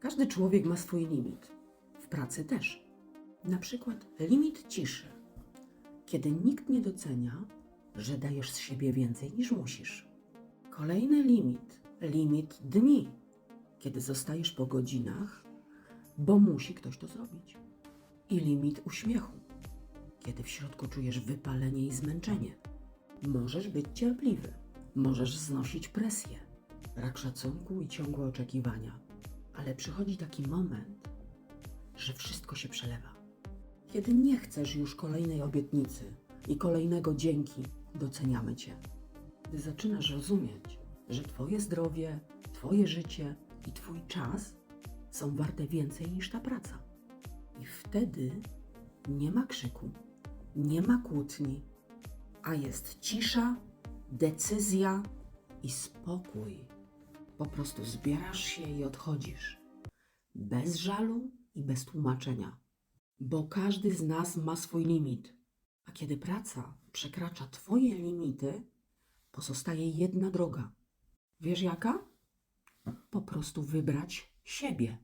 Każdy człowiek ma swój limit. W pracy też. Na przykład limit ciszy. Kiedy nikt nie docenia, że dajesz z siebie więcej niż musisz. Kolejny limit. Limit dni. Kiedy zostajesz po godzinach, bo musi ktoś to zrobić. I limit uśmiechu. Kiedy w środku czujesz wypalenie i zmęczenie. Możesz być cierpliwy. Możesz znosić presję, brak szacunku i ciągłe oczekiwania. Ale przychodzi taki moment, że wszystko się przelewa. Kiedy nie chcesz już kolejnej obietnicy i kolejnego dzięki, doceniamy cię. Gdy zaczynasz rozumieć, że twoje zdrowie, twoje życie i twój czas są warte więcej niż ta praca. I wtedy nie ma krzyku, nie ma kłótni, a jest cisza, decyzja i spokój. Po prostu zbierasz się i odchodzisz. Bez żalu i bez tłumaczenia. Bo każdy z nas ma swój limit. A kiedy praca przekracza Twoje limity, pozostaje jedna droga. Wiesz jaka? Po prostu wybrać siebie.